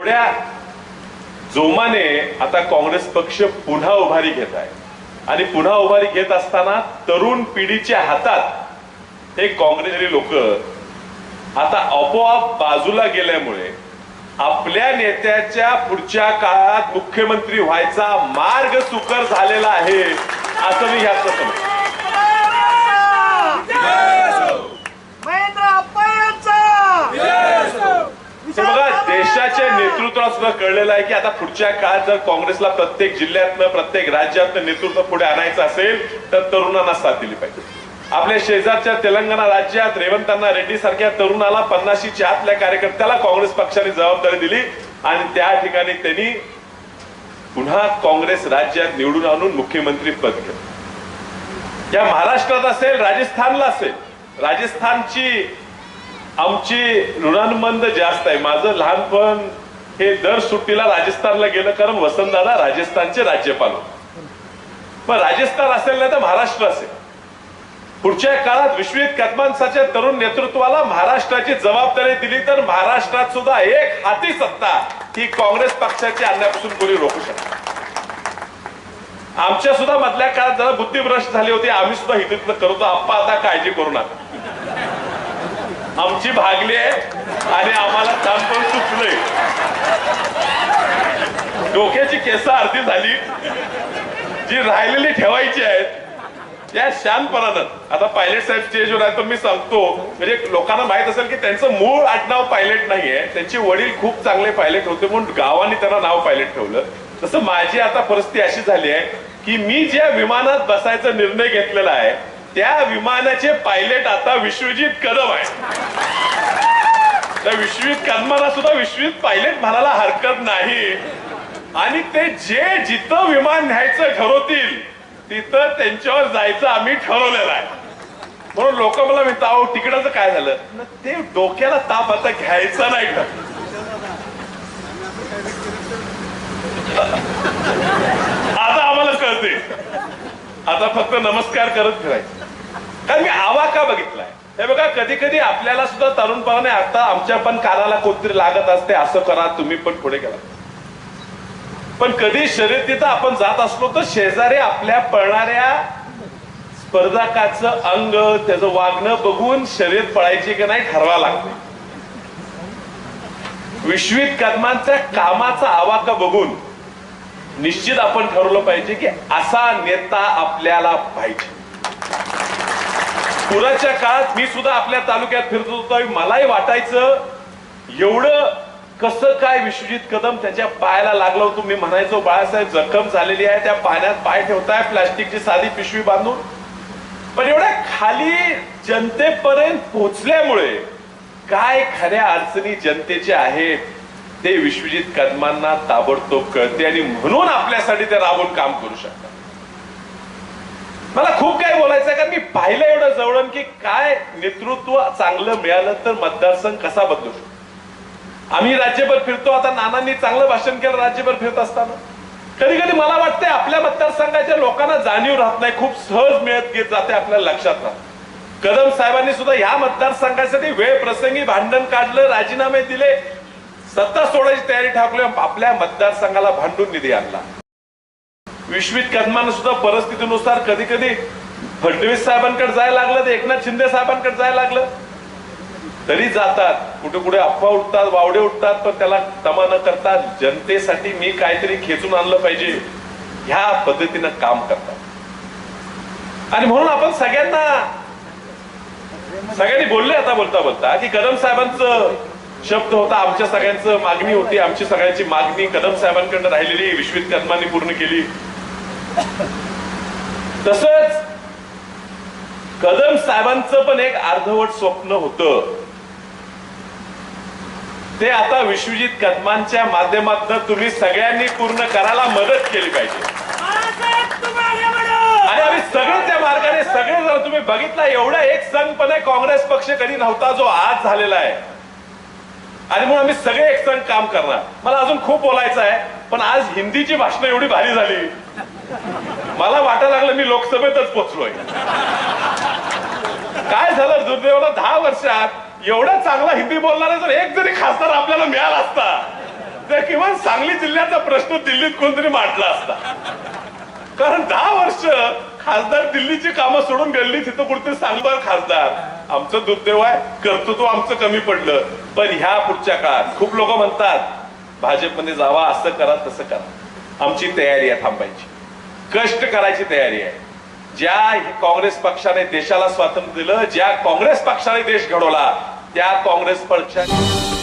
एवढ्या जोमाने आता काँग्रेस पक्ष पुन्हा उभारी घेत आहे. आणि पुन्हा उभारी घेत असताना तरुण पिढीच्या हातात हे काँग्रेसचे लोक आता आपोआप बाजूला गेल्यामुळे आपल्या नेत्याच्या पुढच्या काळात मुख्यमंत्री व्हायचा मार्ग सुकर झालेला आहे असं मी ह्या नेतृत्वाला कळलेलं आहे की आता पुढच्या काळात जर काँग्रेसला प्रत्येक जिल्ह्यातनं प्रत्येक राज्यातनं नेतृत्व पुढे आणायचं असेल तर तरुणांना साथ दिली पाहिजे. आपल्या शेजारच्या तेलंगणा राज्यात रेवंतांना रेड्डी सारख्या तरुणाला पन्नाशीच्या आतल्या कार्यकर्त्याला काँग्रेस पक्षाने जबाबदारी दिली आणि त्या ठिकाणी त्यांनी पुन्हा काँग्रेस राज्यात निवडून आणून मुख्यमंत्री पद घेतलं. या महाराष्ट्रात असेल राजस्थानला असेल राजस्थानची आमची ऋणानुबंध जास्त आहे. माझं लहानपण हे दर सुट्टीला राजस्थानला गेलं कारण वसंतदादा राजस्थानचे राज्यपाल होते. मग राजस्थान असेल नाही तर महाराष्ट्र असेल. पुढच्या काळात विश्वित कदमांसाच्या तरुण नेतृत्वाला महाराष्ट्राची जबाबदारी दिली तर महाराष्ट्रात सुद्धा एक हाती सत्ता ही काँग्रेस पक्षाची आणण्यापासून कोणी रोखू शकत. आमच्या सुद्धा मधल्या काळात जरा बुद्धिभ्रष्ट झाली होती. आम्ही सुद्धा हिंदुत्व करतो. आप्पा आता काळजी करू नका. आमची भागली आहे आणि आम्हाला काम पण सुचलंय डोक्याची केस अर्धी झाली. जी राहिलेली ठेवायची आहेत त्या शानपणानं. आता पायलट साहेब स्टेजवर आहे तर मी सांगतो म्हणजे लोकांना माहीत असेल की त्यांचं मूळ आडनाव पायलट नाहीये. त्यांचे वडील खूप चांगले पायलट होते म्हणून गावाने त्यांना नाव पायलट ठेवलं. तसं माझी आता परिस्थिती अशी झाली आहे की मी ज्या विमानात बसायचा निर्णय घेतलेला आहे त्या विमानाचे पायलट आता विश्वजित कदम आहे त्या विश्वजित कदमाला सुद्धा विश्वजित पायलट म्हणायला हरकत नाही. आणि ते जे जिथं विमान न्यायचं ठरवतील तिथं त्यांच्यावर जायचं आम्ही ठरवलेलं आहे. म्हणून लोक मला म्हणतात अहो तिकडचं काय झालं? ते डोक्याला ताप आता घ्यायचा नाही का? आता आम्हाला कळते आता फक्त नमस्कार करत फिरायचं. कारण मी आवाका बघितलाय? हे बघा कधी कधी आपल्याला सुद्धा तरुणपणाने आता आमच्या पण कानाला कोणतरी लागत असते असं करा तुम्ही पण पुढे गेला. पण कधी शर्यतीत आपण जात असलो तर शेजारी आपल्या पळणाऱ्या स्पर्धकाचं अंग त्याचं वागणं बघून शर्यत पळायची की नाही ठरवा लागते. विश्वित कदमांच्या कामाचा आवाका बघून निश्चित आपण ठरवलं पाहिजे की असा नेता आपल्याला पाहिजे. पुराच्या काळात मी सुद्धा आपल्या तालुक्यात फिरत होतो मलाही वाटायचं एवढं कसं काय विश्वजित कदम त्याच्या पायाला लागलं होतं? मी म्हणायचो बाळासाहेब जखम झालेली आहे त्या पाण्यात पाय ठेवताय प्लास्टिकची साधी पिशवी बांधून. पण एवढ्या खाली जनतेपर्यंत पोहोचल्यामुळे काय खऱ्या अडचणी जनतेच्या आहेत? ते विश्वजित कदमांना ताबडतोब कळते आणि म्हणून आपल्यासाठी ते राबून काम करू शकतात. मला खूप काय बोलायचं कारण मी पाहिलं एवढं जवळून की काय नेतृत्व चांगलं मिळालं तर मतदारसंघ कसा बदलू शकतो? आम्ही राज्यभर फिरतो आता नानांनी चांगलं भाषण केलं राज्यभर फिरत असताना. कधी कधी मला वाटतंय आपल्या मतदारसंघाच्या लोकांना जाणीव राहत नाही खूप सहज मिळत घेत जाते आपल्याला लक्षात राहत. कदम साहेबांनी सुद्धा ह्या मतदारसंघासाठी वेळ प्रसंगी भांडण काढलं राजीनामे दिले सत्ता सोडायची तयारी ठाकली आपल्या मतदारसंघाला भांडून निधी आणला. विश्वित कदमानं सुद्धा परिस्थितीनुसार कधी कधी फडणवीस साहेबांकडे जायला लागलं ते एकनाथ शिंदे साहेबांकडे जायला लागलं. तरी जातात. कुठे कुठे अफवा उठतात वावडे उठतात पण त्याला तमा न करता जनतेसाठी मी काहीतरी खेचून आणलं पाहिजे. ह्या पद्धतीनं काम करतात. आणि म्हणून आपण सगळ्यांना सगळ्यांनी बोलले आता बोलता बोलता की कदम साहेबांचं शब्द होता आमच्या सगळ्यांचं मागणी होती आमची सगळ्यांची मागणी कदम साहेबांकडनं राहिलेली विश्वित कदमांनी पूर्ण केली. तसंच कदम साहेबांचं पण एक अर्धवट स्वप्न होतं. ते आता विश्वजित कदमांच्या माध्यमातून तुम्ही सगळ्यांनी पूर्ण करायला मदत केली पाहिजे. आणि आम्ही सगळे त्या मार्गाने सगळे जर तुम्ही बघितला एवढा एक संघपणे काँग्रेस पक्ष कधी नव्हता जो आज झालेला आहे. आणि म्हणून आम्ही सगळे एक संघ काम करणार. मला अजून खूप बोलायचं आहे पण आज हिंदीची भाषणं एवढी भारी झाली. मला वाटायला लागलं मी लोकसभेतच पोचलोय. काय झालं दुर्दैवाला दहा वर्षात एवढा चांगला हिंदी बोलणारा जर एक जरी खासदार आपल्याला मिळाला असता तर किमान सांगली जिल्ह्याचा प्रश्न दिल्लीत कोणतरी मांडला असता. कारण दहा वर्ष खासदार दिल्लीची कामं सोडून गेली तिथं कुठे सांगणार खासदार. आमचं दुर्दैव आहे कर्तृत्व आमचं कमी पडलं. पण ह्या पुढच्या काळात खूप लोक म्हणतात भाजपमध्ये जावा असं करा तसं करा. आमची तयारी आहे थांबायची. कष्ट करायची तयारी आहे. ज्या काँग्रेस पक्षाने देशाला स्वातंत्र्य दिलं ज्या काँग्रेस पक्षाने देश घडवला त्या काँग्रेस पक्षाने